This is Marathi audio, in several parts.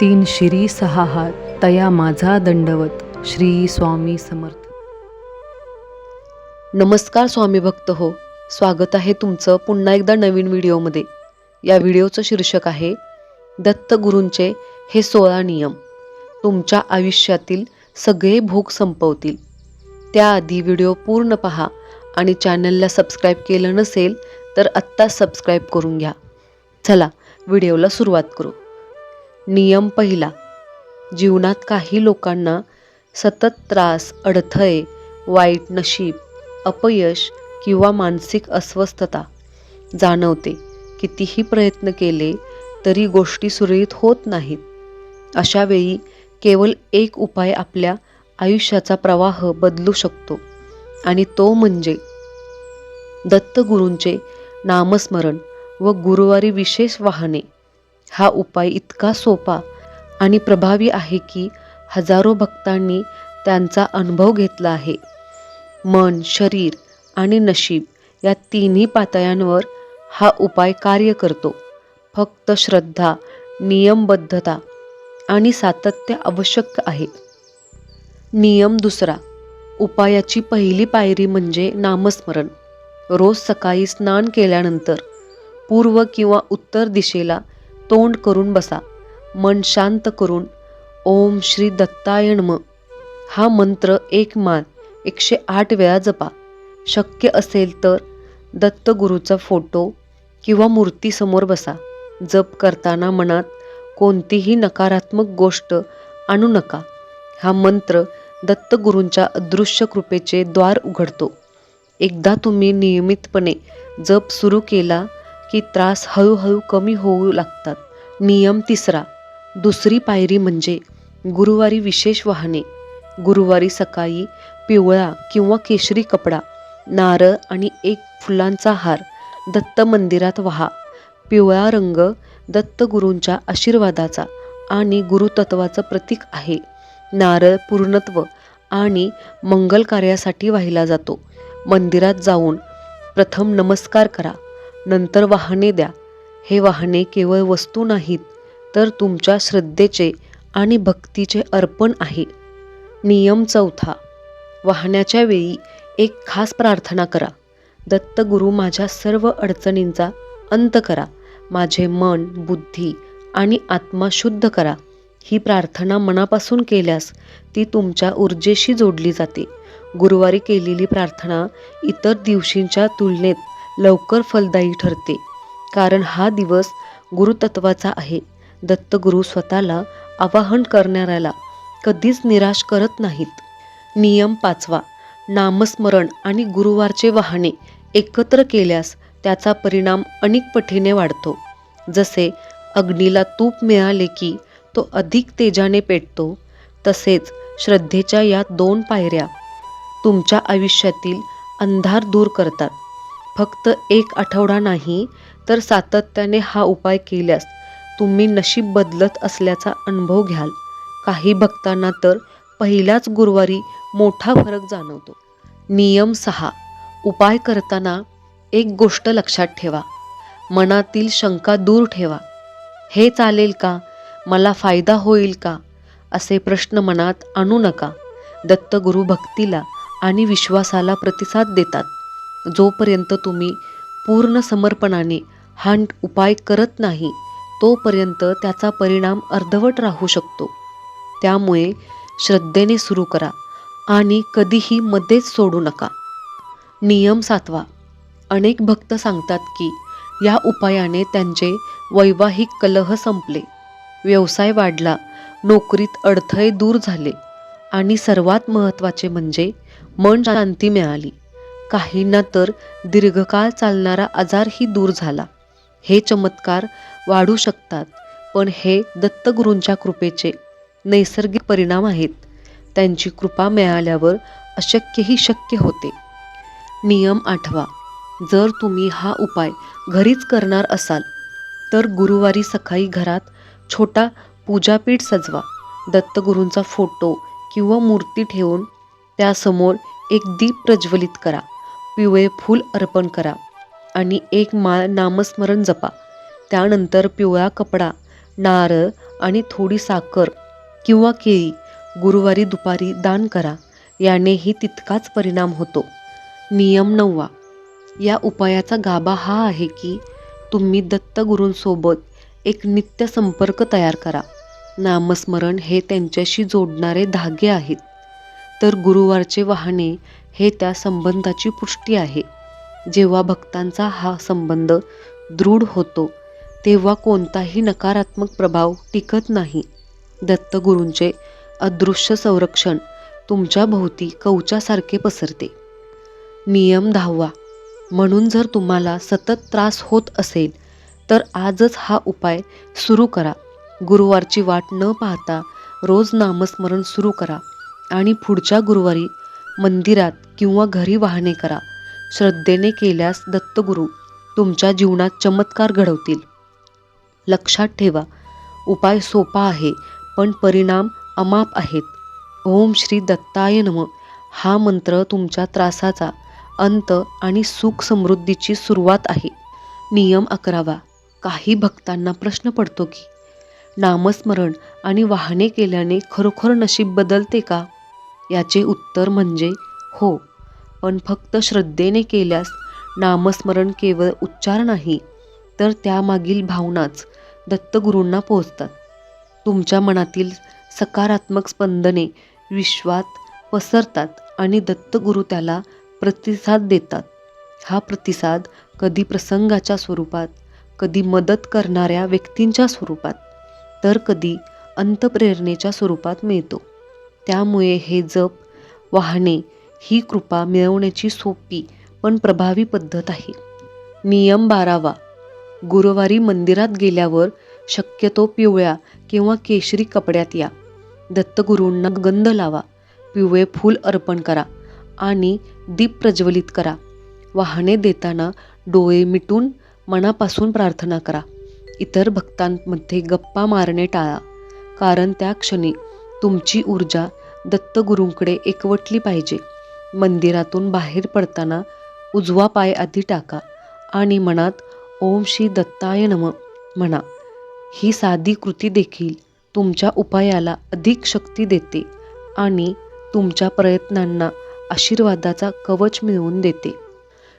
तीन शिरी सहा हात तया माझा दंडवत श्री स्वामी समर्थ. नमस्कार स्वामी भक्त हो स्वागत आहे तुमचं पुन्हा एकदा नवीन व्हिडिओमध्ये. या व्हिडिओचं शीर्षक आहे दत्तगुरूंचे हे सोळा नियम. तुमच्या आयुष्यातील सगळे भोग संपवतील. त्याआधी व्हिडिओ पूर्ण पहा आणि चॅनलला सबस्क्राईब केलं नसेल तर आत्ता सबस्क्राईब करून घ्या. चला व्हिडिओला सुरुवात करू. नियम पहिला. जीवनात काही लोकांना सतत त्रास अडथळे वाईट नशीब अपयश किंवा मानसिक अस्वस्थता जाणवते. कितीही प्रयत्न केले तरी गोष्टी सुरळीत होत नाहीत. अशावेळी केवळ एक उपाय आपल्या आयुष्याचा प्रवाह बदलू शकतो आणि तो म्हणजे दत्तगुरूंचे नामस्मरण व गुरुवारी विशेष वाहने. हा उपाय इतका सोपा आणि प्रभावी आहे की हजारो भक्तांनी त्यांचा अनुभव घेतला आहे. मन शरीर आणि नशीब या तिन्ही पातळ्यांवर हा उपाय कार्य करतो. फक्त श्रद्धा नियमबद्धता आणि सातत्य आवश्यक आहे. नियम दुसरा उपायाची पहिली पायरी म्हणजे नामस्मरण. रोज सकाळी स्नान केल्यानंतर पूर्व किंवा उत्तर दिशेला तोंड करून बसा. मन शांत करून ओम श्री दत्तायण म हा मंत्र एक मान एकशे आठ वेळा जपा. शक्य असेल तर दत्तगुरूचा फोटो किंवा मूर्तीसमोर बसा. जप करताना मनात कोणतीही नकारात्मक गोष्ट आणू नका. हा मंत्र दत्तगुरूंच्या अदृश्य कृपेचे द्वार उघडतो. एकदा तुम्ही नियमितपणे जप सुरू केला की त्रास हळूहळू कमी होऊ लागतात. नियम तिसरा. दुसरी पायरी म्हणजे गुरुवारी विशेष वाहने. गुरुवारी सकाळी पिवळा किंवा केशरी कपडा नारळ आणि एक फुलांचा हार दत्त मंदिरात व्हा. पिवळा रंग दत्तगुरूंच्या आशीर्वादाचा आणि गुरुतत्वाचं प्रतीक आहे. नारळ पूर्णत्व आणि मंगल कार्यासाठी वाहिला जातो. मंदिरात जाऊन प्रथम नमस्कार करा. नंतर वाहने द्या. हे वाहने केवळ वस्तू नाहीत तर तुमच्या श्रद्धेचे आणि भक्तीचे अर्पण आहे. नियम चौथा. वाहण्याच्या वेळी एक खास प्रार्थना करा. दत्तगुरू माझ्या सर्व अडचणींचा अंत करा. माझे मन बुद्धी आणि आत्मा शुद्ध करा. ही प्रार्थना मनापासून केल्यास ती तुमच्या ऊर्जेशी जोडली जाते. गुरुवारी केलेली प्रार्थना इतर दिवशींच्या तुलनेत लवकर फलदायी ठरते. कारण हा दिवस गुरुतत्वाचा आहे. दत्तगुरू स्वतःला आवाहन करणाऱ्याला कधीच निराश करत नाहीत. नियम पाचवा. नामस्मरण आणि गुरुवारचे वाहने एकत्र केल्यास त्याचा परिणाम अनेक पटीने वाढतो. जसे अग्नीला तूप मिळाले की तो अधिक तेजाने पेटतो तसेच श्रद्धेच्या या दोन पायऱ्या तुमच्या आयुष्यातील अंधार दूर करतात. फक्त एक आठवडा नाही तर सातत्याने हा उपाय केल्यास तुम्ही नशीब बदलत असल्याचा अनुभव घ्याल. काही भक्तांना तर पहिलाच गुरुवारी मोठा फरक जाणवतो. नियम सहा. उपाय करताना एक गोष्ट लक्षात ठेवा. मनातील शंका दूर ठेवा. हे चालेल का? मला फायदा होईल का? असे प्रश्न मनात आणू नका. दत्तगुरू भक्तीला आणि विश्वासाला प्रतिसाद देतात. जोपर्यंत तुम्ही पूर्ण समर्पणाने हा उपाय करत नाही तोपर्यंत त्याचा परिणाम अर्धवट राहू शकतो. त्यामुळे श्रद्धेने सुरू करा आणि कधीही मध्येच सोडू नका. नियम सातवा. अनेक भक्त सांगतात की या उपायाने त्यांचे वैवाहिक कलह संपले. व्यवसाय वाढला नोकरीत अडथळे दूर झाले आणि सर्वात महत्त्वाचे म्हणजे मन शांती मिळाली. काहींना तर दीर्घकाळ चालणारा आजारही दूर झाला. हे चमत्कार वाढू शकतात पण हे दत्तगुरूंच्या कृपेचे नैसर्गिक परिणाम आहेत. त्यांची कृपा मिळाल्यावर अशक्यही शक्य होते. नियम आठवा जर तुम्ही हा उपाय घरीच करणार असाल तर गुरुवारी सकाळी घरात छोटा पूजापीठ सजवा. दत्तगुरूंचा फोटो किंवा मूर्ती ठेवून त्यासमोर एक दीप प्रज्वलित करा. पिवळे फूल अर्पण करा आणि एक माळ नामस्मरण जपा. त्यानंतर पिवळा कपडा नारळ आणि थोडी साखर किंवा केळी गुरुवारी दुपारी दान करा. यानेही तितकाच परिणाम होतो. नियम नववा. या उपायाचा गाभा हा आहे की तुम्ही दत्तगुरूंसोबत एक नित्य संपर्क तयार करा. नामस्मरण हे त्यांच्याशी जोडणारे धागे आहेत. तर गुरुवारचे वाहने हे त्या संबंधाची पुष्टी आहे. जेव्हा भक्तांचा हा संबंध दृढ होतो तेव्हा कोणताही नकारात्मक प्रभाव टिकत नाही. दत्तगुरूंचे अदृश्य संरक्षण तुमच्या भोवती कवचासारखे पसरते. नियम दहावा म्हणून जर तुम्हाला सतत त्रास होत असेल तर आजच हा उपाय सुरू करा. गुरुवारची वाट न पाहता रोज नामस्मरण सुरू करा. आणि पुढच्या गुरुवारी मंदिरात किंवा घरी वाहने करा. श्रद्धेने केल्यास दत्तगुरू तुमच्या जीवनात चमत्कार घडवतील. लक्षात ठेवा उपाय सोपा आहे पण परिणाम अमाप आहेत. ओम श्री दत्ताय नम. हा मंत्र तुमच्या त्रासाचा अंत आणि सुख समृद्धीची सुरुवात आहे. नियम अकरावा. काही भक्तांना प्रश्न पडतो की नामस्मरण आणि वाहने केल्याने खरोखर नशीब बदलते का? याचे उत्तर म्हणजे हो. पण फक्त श्रद्धेने केल्यास नामस्मरण केवळ उच्चार नाही तर त्यामागील भावनाच दत्तगुरूंना पोहोचतात. तुमच्या मनातील सकारात्मक स्पंदने विश्वात पसरतात आणि दत्तगुरू त्याला प्रतिसाद देतात. हा प्रतिसाद कधी प्रसंगाच्या स्वरूपात कधी मदत करणाऱ्या व्यक्तींच्या स्वरूपात तर कधी अंतप्रेरणेच्या स्वरूपात मिळतो. त्यामुळे हे जप वाहने ही कृपा मिळवण्याची सोपी पण प्रभावी पद्धत आहे. नियम बारावा. गुरुवारी मंदिरात गेल्यावर शक्यतो पिवळ्या किंवा केशरी कपड्यात या. दत्तगुरूंना गंध लावा. पिवळे फूल अर्पण करा आणि दीप प्रज्वलित करा. वाहने देताना डोळे मिटून मनापासून प्रार्थना करा. इतर भक्तांमध्ये गप्पा मारणे टाळा. कारण त्या क्षणी तुमची ऊर्जा दत्तगुरूंकडे एकवटली पाहिजे. मंदिरातून बाहेर पडताना उजवा पाय आधी टाका आणि मनात ओम श्री दत्ताय नम म्हणा. ही साधी कृती देखील तुमच्या उपायाला अधिक शक्ती देते आणि तुमच्या प्रयत्नांना आशीर्वादाचा कवच मिळवून देते.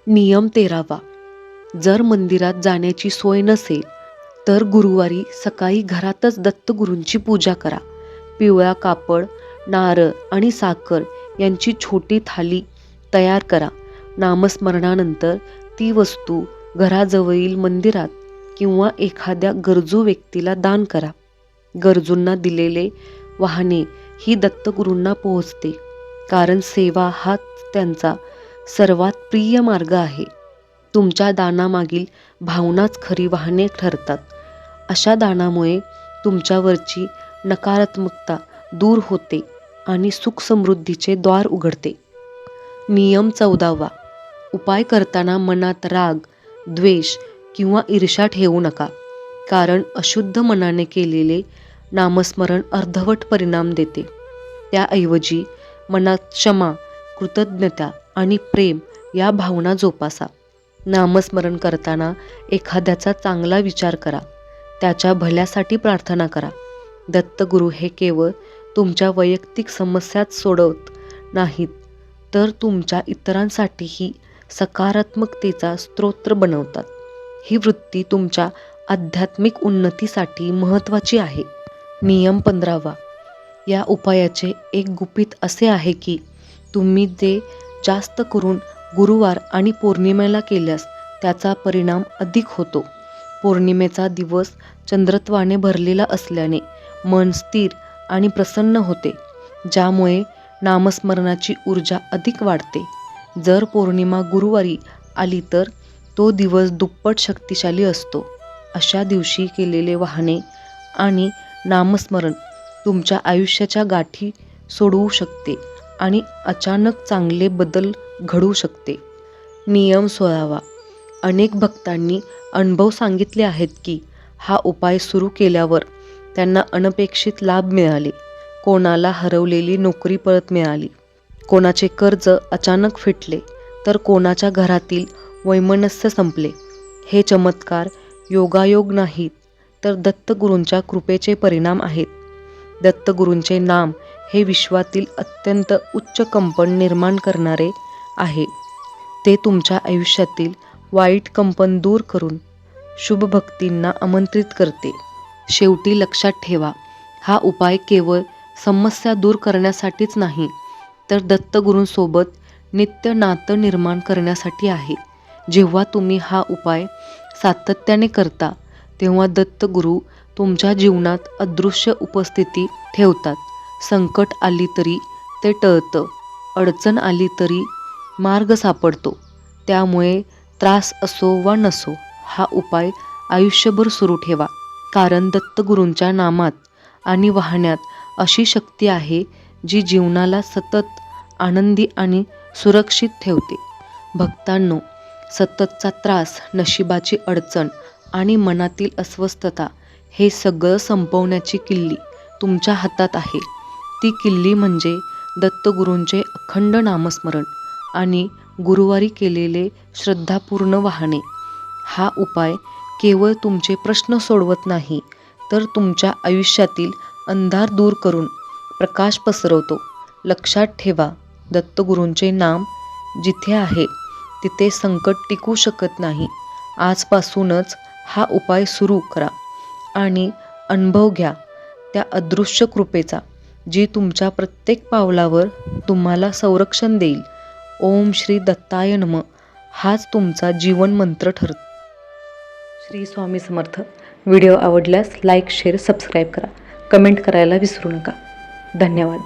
नियम तेरावा. जर मंदिरात जाण्याची सोय नसेल तर गुरुवारी सकाळी घरातच दत्तगुरूंची पूजा करा. पिवळा कापड नारळ आणि साखर यांची छोटी थाली तयार करा. नामस्मरणानंतर ती वस्तू घराजवळील मंदिरात किंवा एखाद्या गरजू व्यक्तीला दान करा. गरजूंना दिलेले वाहने ही दत्तगुरूंना पोहोचते. कारण सेवा हा त्यांचा सर्वात प्रिय मार्ग आहे. तुमच्या दानामागील भावनाच खरी वाहने ठरतात. अशा दानामुळे तुमच्यावरची नकारात्मकता दूर होते आणि सुख समृद्धीचे द्वार उघडते. नियम चौदावा. उपाय करताना मनात राग द्वेष किंवा ईर्ष्या ठेवू नका. कारण अशुद्ध मनाने केलेले नामस्मरण अर्धवट परिणाम देते. त्याऐवजी मनात क्षमा कृतज्ञता आणि प्रेम या भावना जोपासा. नामस्मरण करताना एखाद्याचा चांगला विचार करा. त्याच्या भल्यासाठी प्रार्थना करा. दत्तगुरू हे केवळ तुमच्या वैयक्तिक समस्याच सोडवत नाहीत तर तुमच्या इतरांसाठीही सकारात्मकतेचा स्तोत्र बनवतात. ही वृत्ती तुमच्या आध्यात्मिक उन्नतीसाठी महत्त्वाची आहे. नियम पंधरावा. या उपायाचे एक गुपित असे आहे की तुम्ही जे जास्त करून गुरुवार आणि पौर्णिमेला केल्यास त्याचा परिणाम अधिक होतो. पौर्णिमेचा दिवस चंद्रत्वाने भरलेला असल्याने मन स्थिर आणि प्रसन्न होते ज्यामुळे नामस्मरणाची ऊर्जा अधिक वाढते. जर पौर्णिमा गुरुवारी आली तर तो दिवस दुप्पट शक्तिशाली असतो. अशा दिवशी केलेले वाहने आणि नामस्मरण तुमच्या आयुष्याच्या गाठी सोडवू शकते आणि अचानक चांगले बदल घडू शकते. नियम सोळावा अनेक भक्तांनी अनुभव सांगितले आहेत की हा उपाय सुरू केल्यावर त्यांना अनपेक्षित लाभ मिळाले. कोणाला हरवलेली नोकरी परत मिळाली. कोणाचे कर्ज अचानक फिटले तर कोणाच्या घरातील वैमनस्य संपले. हे चमत्कार योगायोग नाहीत तर दत्तगुरूंच्या कृपेचे परिणाम आहेत. दत्तगुरूंचे नाम हे विश्वातील अत्यंत उच्च कंपन निर्माण करणारे आहे. ते तुमच्या आयुष्यातील वाईट कंपन दूर करून शुभभक्तींना आमंत्रित करते. शेवटी लक्षात ठेवा हा उपाय केवळ समस्या दूर करण्यासाठीच नाही तर दत्तगुरूंसोबत नित्य नातं निर्माण करण्यासाठी आहे. जेव्हा तुम्ही हा उपाय सातत्याने करता तेव्हा दत्तगुरू तुमच्या जीवनात अदृश्य उपस्थिती ठेवतात. संकट आली तरी ते टळतं अडचण आली तरी मार्ग सापडतो. त्यामुळे त्रास असो वा नसो हा उपाय आयुष्यभर सुरू ठेवा. कारण दत्तगुरूंच्या नामात आणि वाहण्यात अशी शक्ती आहे जी जीवनाला सतत आनंदी आणि सुरक्षित ठेवते. भक्तांनो सततचा त्रास नशिबाची अडचण आणि मनातील अस्वस्थता हे सगळं संपवण्याची किल्ली तुमच्या हातात आहे. ती किल्ली म्हणजे दत्तगुरूंचे अखंड नामस्मरण आणि गुरुवारी केलेले श्रद्धापूर्ण वाहणे हा उपाय केवळ तुमचे प्रश्न सोडवत नाही तर तुमच्या आयुष्यातील अंधार दूर करून प्रकाश पसरवतो. लक्षात ठेवा दत्तगुरूंचे नाम जिथे आहे तिथे संकट टिकू शकत नाही. आजपासूनच हा उपाय सुरू करा आणि अनुभव घ्या त्या अदृश्य कृपेचा जी तुमच्या प्रत्येक पावलावर तुम्हाला संरक्षण देईल. ओम श्री दत्ताय नम. हाच तुमचा जीवन मंत्र ठरतो. श्री स्वामी समर्थ. व्हिडिओ आवडल्यास लाईक शेअर सबस्क्राईब करा. कमेंट करायला विसरू नका. धन्यवाद.